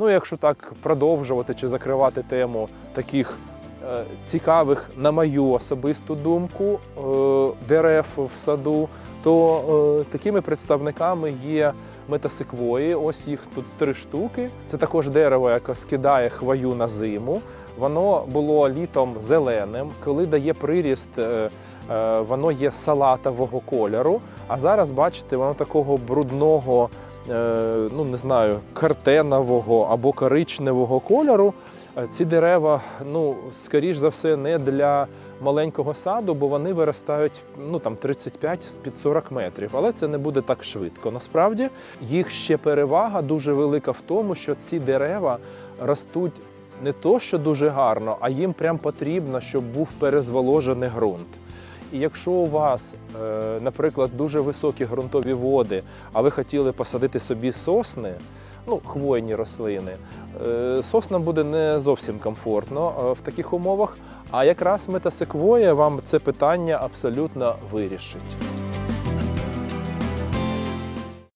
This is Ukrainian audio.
Ну, якщо так продовжувати чи закривати тему таких е, цікавих, на мою особисту думку, е, дерев в саду, то е, такими представниками є метасиквої. Ось їх тут три штуки. Це також дерево, яке скидає хвою на зиму. Воно було літом зеленим. Коли дає приріст, е, е, воно є салатового кольору. А зараз, бачите, воно такого брудного, ну не знаю, картенового або коричневого кольору. Е, Ці дерева, ну, скоріш за все, не для маленького саду, бо вони виростають ну, там, 35 під 40 метрів. Але це не буде так швидко. Насправді їх ще перевага дуже велика в тому, що ці дерева ростуть не то, що дуже гарно, а їм прям потрібно, щоб був перезволожений ґрунт. І якщо у вас, е, наприклад, дуже високі ґрунтові води, а ви хотіли посадити собі сосни, ну, хвойні рослини, е, соснам буде не зовсім комфортно е, в таких умовах. А якраз метасеквоя вам це питання абсолютно вирішить.